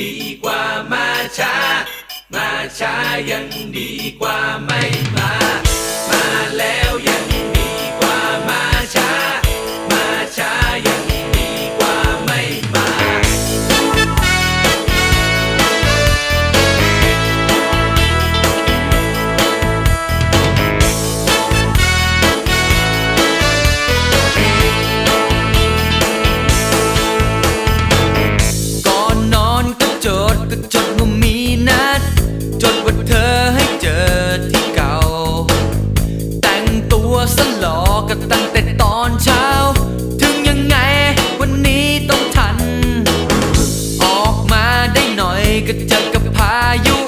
ดีกว่ามาช้า มาช้ายังดีกว่าไม่ กับเจอกับพายุ